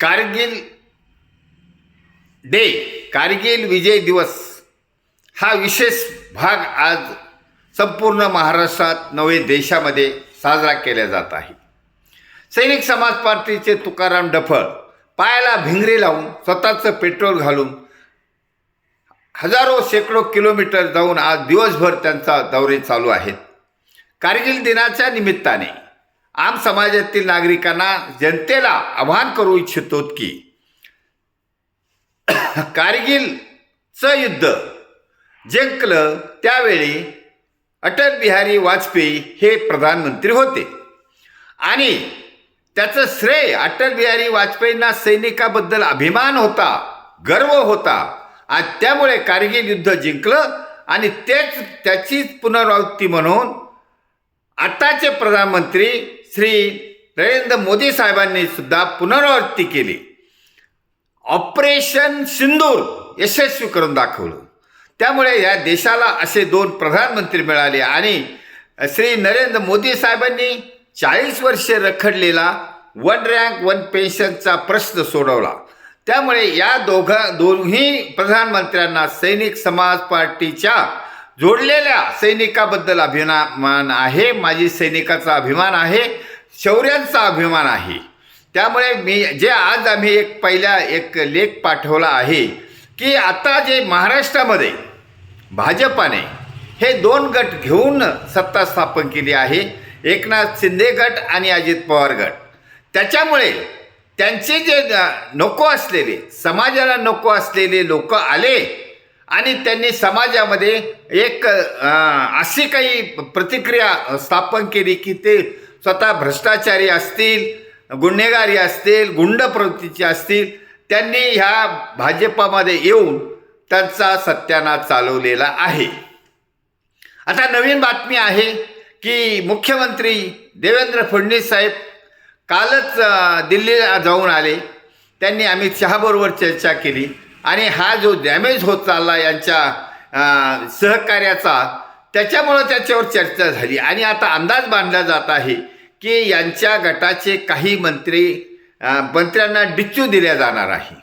Kargil day Kargil विजय दिवस हा विशेष भाग आज संपूर्ण महाराष्ट्रात नवे देशामध्ये साजरा केला जात आहे. सैनिक समाज पार्टीचे तुकाराम डफळ पायाला भिंगरी लावून स्वतःचं पेट्रोल घालून हजारो शेकडो किलोमीटर जाऊन आज दिवसभर त्यांचा दौरे चालू आहेत. कारगिल दिनाच्या निमित्ताने आम समाजातील नागरिकांना जनतेला आवाहन करू इच्छितो की कारगिलचं युद्ध जिंकलं त्यावेळी अटल बिहारी वाजपेयी हे प्रधानमंत्री होते. आणि त्याचं श्रेय अटल बिहारी वाजपेयींना सैनिकाबद्दल अभिमान होता गर्व होता. आणि त्यामुळे कारगिल युद्ध जिंकलं आणि तेच त्याचीच पुनरावृत्ती म्हणून आताचे प्रधानमंत्री श्री नरेंद्र मोदी साहेबांनी सुद्धा पुनरावृत्ती केली. ऑपरेशन सिंदूर यशस्वी करून दाखवलं. त्यामुळे या देशाला असे दोन प्रधानमंत्री मिळाले आणि श्री नरेंद्र मोदी साहेबांनी चाळीस वर्षे रखडलेला वन रँक वन पेन्शनचा प्रश्न सोडवला. त्यामुळे या दोघा दोन्ही प्रधानमंत्र्यांना सैनिक समाज पार्टीच्या जोडलेल्या सैनिकाबद्दल अभिमान आहे माझी सैनिकाचा अभिमान आहे. शौर्यांचा अभिमान आहे. त्यामुळे मी जे आज आम्ही एक पहिल्या एक लेख पाठवला आहे की आता जे महाराष्ट्रामध्ये भाजपाने हे दोन गट घेऊन सत्ता स्थापन केली आहे एकनाथ शिंदे गट आणि अजित पवार गट. त्याच्यामुळे त्यांचे जे नको असलेले समाजाला नको असलेले लोक आले आणि त्यांनी समाजामध्ये एक अशी काही प्रतिक्रिया स्थापन केली की ते स्वतः भ्रष्टाचारी असतील गुन्हेगारी असतील गुंड प्रवृत्तीचे असतील त्यांनी ह्या भाजपामध्ये येऊन त्यांचा सत्यानाश चालवलेला आहे. आता नवीन बातमी आहे की मुख्यमंत्री देवेंद्र फडणवीस साहेब कालच दिल्लीला जाऊन आले. त्यांनी अमित शहाबरोबर चर्चा केली आणि हा जो डॅमेज होत चालला यांच्या सहकार्याचा त्याच्यामुळं त्याच्यावर चर्चा झाली. आणि आता अंदाज बांधला जात आहे की यांच्या गटाचे काही मंत्री मंत्र्यांना डिच्चू दिल्या जाणार आहे.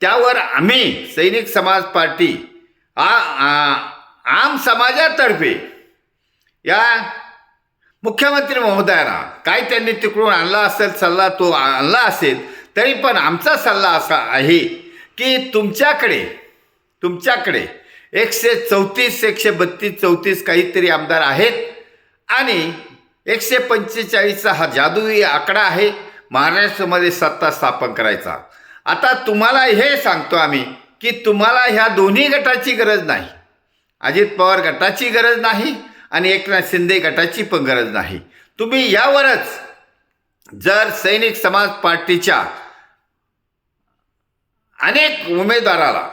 त्यावर आम्ही सैनिक समाज पार्टी आ, आ, आम समाजातर्फे या मुख्यमंत्री महोदयांना काय त्यांनी तिकडून आणला असेल सल्ला तो आणला असेल तरी पण आमचा सल्ला असा आहे की तुमच्याकडे तुमच्याकडे एकशे चौतीस एकशे बत्तीस चौतीस काहीतरी आमदार आहेत आणि एकशे पंचेचाळीसचा हा जादुई आकडा आहे. महाराष्ट्रामध्ये सत्ता स्थापन करायचा. आता तुम्हाला हे सांगतो आम्ही की तुम्हाला ह्या दोन्ही गटाची गरज नाही. अजित पवार गटाची गरज नाही आणि एकनाथ शिंदे गटाची पण गरज नाही. तुम्ही यावरच जर सैनिक समाज पार्टीच्या अनेक उमेदवाराला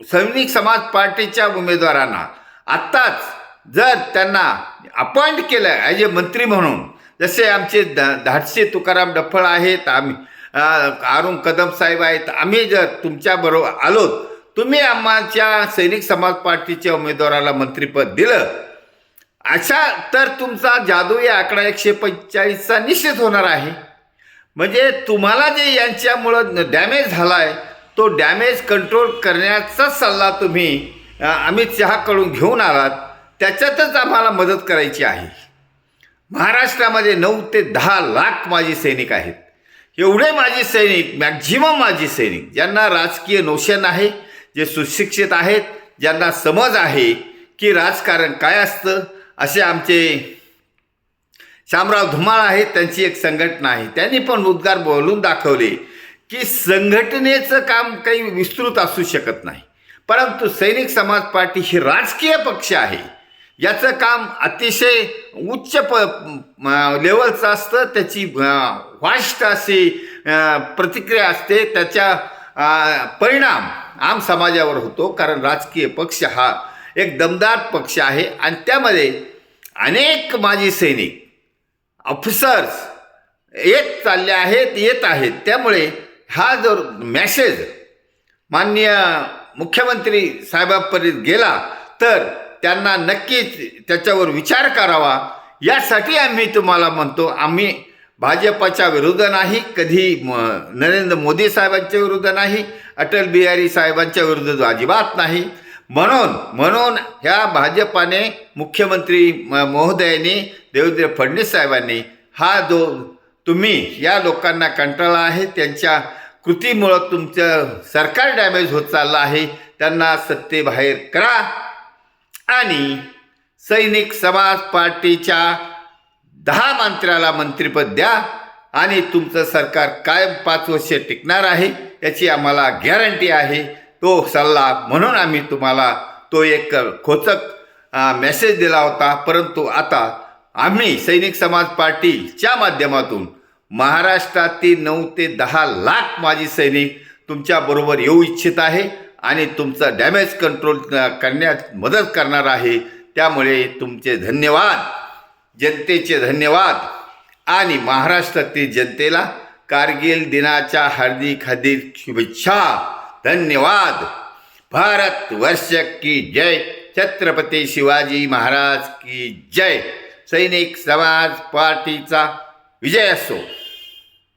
सैनिक समाज पार्टीच्या उमेदवारांना आत्ताच जर त्यांना अपॉइंट केलं ॲज ए मंत्री म्हणून जसे आमचे ध धाडसे तुकाराम डफळ आहेत आम्ही अरुण कदम साहेब आहेत आम्ही जर तुमच्याबरोबर आलोत तुम्ही आम्हाच्या सैनिक समाज पार्टीच्या उमेदवाराला मंत्रिपद दिलं अशा तर तुमचा जादुई आकडा एकशे पंचेचाळीसचा निश्चित होणार आहे. म्हणजे तुम्हाला जे यांच्यामुळं डॅमेज झाला आहे तो डॅमेज कंट्रोल करण्याचा सल्ला तुम्ही अमित शहाकडून घेऊन आलात. त्याच्यातच आम्हाला मदत करायची आहे. महाराष्ट्रामध्ये नऊ ते दहा लाख माजी सैनिक आहेत. एवढे माजी सैनिक मॅक्झिमम माजी सैनिक ज्यांना राजकीय नोशन आहे जे सुशिक्षित आहेत ज्यांना समज आहे की राजकारण काय असतं असे आमचे शामराव धुमाळ आहेत त्यांची एक संघटना आहे. त्यांनी पण उद्गार बोलून दाखवले की संघटनेचं काम काही विस्तृत असू शकत नाही. परंतु सैनिक समाज पार्टी ही राजकीय पक्ष आहे. याचं काम अतिशय उच्च प लेवलचं असतं त्याची वाष्ट अशी प्रतिक्रिया असते त्याच्या परिणाम आम समाजावर होतो कारण राजकीय पक्ष हा एक दमदार पक्ष आहे. आणि त्यामध्ये अनेक माजी सैनिक ऑफिसर्स येत चालले आहेत येत आहेत. त्यामुळे हा जर मॅसेज माननीय मुख्यमंत्री साहेबांपर्यंत गेला तर त्यांना नक्कीच त्याच्यावर विचार करावा. यासाठी आम्ही तुम्हाला म्हणतो आम्ही भाजपच्या विरुद्ध नाही कधी म नरेंद्र मोदी साहेबांच्या विरुद्ध नाही अटल बिहारी साहेबांच्या विरुद्ध अजिबात नाही. म्हणून म्हणून ह्या भाजपाने मुख्यमंत्री म- महोदयांनी देवेंद्र फडणवीस साहेबांनी हा जो तुम्ही या लोकांना कंटाळा आहे त्यांच्या कृतीमुळं तुमचं सरकार डॅमेज होत चाललं आहे त्यांना सत्तेबाहेर करा. आणि सैनिक समाज पार्टीच्या दहा मंत्र्याला मंत्रिपद द्या आणि तुमचं सरकार कायम पाच वर्ष टिकणार आहे याची आम्हाला गॅरंटी आहे. तो सल्ला म्हणून आम्ही तुम्हाला तो एक खोचक मेसेज दिला होता. परंतु आता आम्ही सैनिक समाज पार्टीच्या माध्यमातून महाराष्ट्रातील नऊ ते दहा लाख माजी सैनिक तुमच्याबरोबर येऊ इच्छित आहे. आणि तुमचं डॅमेज कंट्रोल करण्यात मदत करणार आहे. त्यामुळे तुमचे धन्यवाद. जनतेचे धन्यवाद. आणि महाराष्ट्रातील जनतेला कारगिल दिनाच्या हार्दिक हार्दिक शुभेच्छा. धन्यवाद. भारत वर्ष की जय. छत्रपती शिवाजी महाराज की जय. सैनिक समाज पार्टीचा विजय असो.